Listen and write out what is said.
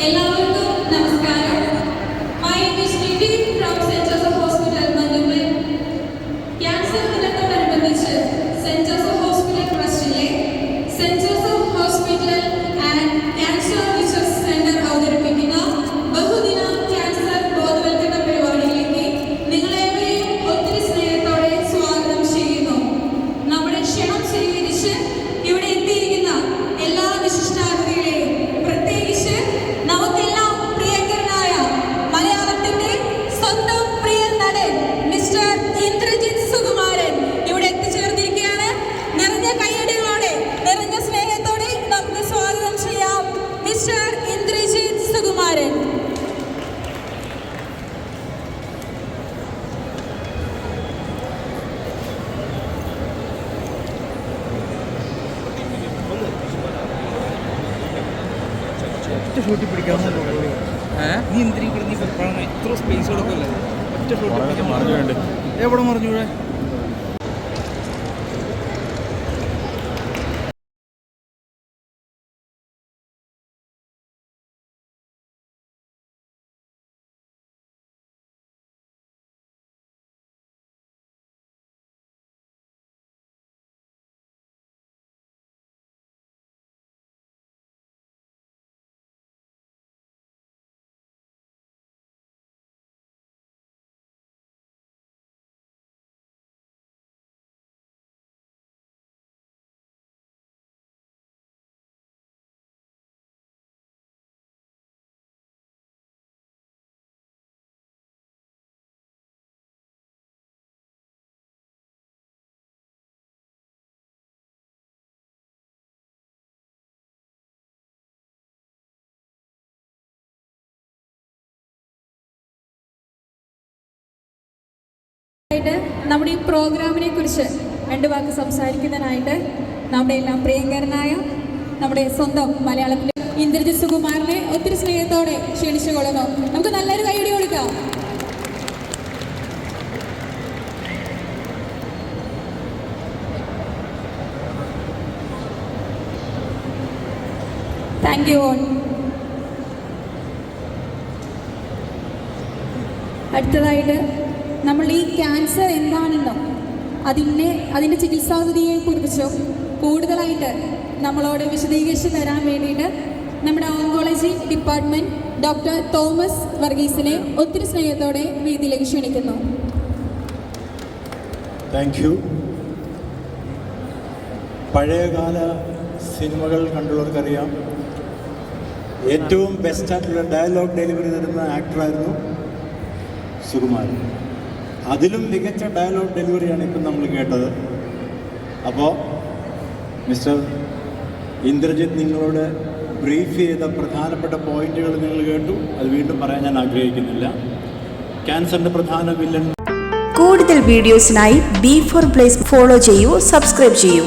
en la ഒറ്റ പിടിക്കാൻ പിടിക്കാവുന്ന നീ എന്തിനീ കിടന്ന് ഈ ഇത്ര സ്പേസ് കൊടുക്കല്ലേ ഒറ്റ ഷൂട്ടിൽ? എവിടെ മറിഞ്ഞൂടെ ആയിട്ട് നമ്മുടെ ഈ പ്രോഗ്രാമിനെ കുറിച്ച് രണ്ട് വാക്ക് സംസാരിക്കുന്നതിനായിട്ട് നമ്മുടെ എല്ലാം പ്രിയങ്കരനായ നമ്മുടെ സ്വന്തം മലയാളത്തിലെ ഇന്ദ്രജിത് സുകുമാറിനെ ഒത്തിരി സ്നേഹത്തോടെ ക്ഷണിച്ചു കൊള്ളുന്നു നമുക്ക് നല്ലൊരു കൈയടി കൊടുക്കാം. താങ്ക് യു ഓൺ അടുത്തതായിട്ട് നമ്മൾ ഈ ക്യാൻസർ എന്താണെന്നോ അതിന്റെ അതിന്റെ ചികിത്സാവിധിയെ കുറിച്ചോ കൂടുതലായിട്ട് നമ്മളോട് വിശദീകരിച്ച് തരാൻ വേണ്ടിയിട്ട് നമ്മുടെ ഓങ്കോളജി ഡിപ്പാർട്ട്മെന്റ് ഡോക്ടർ തോമസ് വർഗീസിനെ ഒത്തിരി സ്നേഹത്തോടെ വേദിയിലേക്ക് ക്ഷണിക്കുന്നു. താങ്ക് യു പഴയകാല സിനിമകൾ കണ്ടുള്ളവർക്കറിയാം. ഏറ്റവും ബെസ്റ്റായിട്ടുള്ള ഡയലോഗ് ഡെലിവറി തരുന്ന ആക്ടറായിരുന്നു സുകുമാരൻ. അതിലും മികച്ച ഡയലോഗ് ഡെലിവറിയാണ് ഇപ്പം നമ്മൾ കേട്ടത്. അപ്പോൾ മിസ്റ്റർ ഇന്ദ്രജിത്ത് നിങ്ങളോട് ബ്രീഫ് ചെയ്ത പ്രധാനപ്പെട്ട പോയിന്റുകൾ നിങ്ങൾ കേട്ടു. അത് വീണ്ടും പറയാൻ ഞാൻ ആഗ്രഹിക്കുന്നില്ല. ക്യാൻസറിന്റെ പ്രധാന വില്ലൻ കൂടുതൽ വീഡിയോസിനായി ബി ഫോർ പ്ലേസ് ഫോളോ ചെയ്യൂ സബ്സ്ക്രൈബ് ചെയ്യൂ.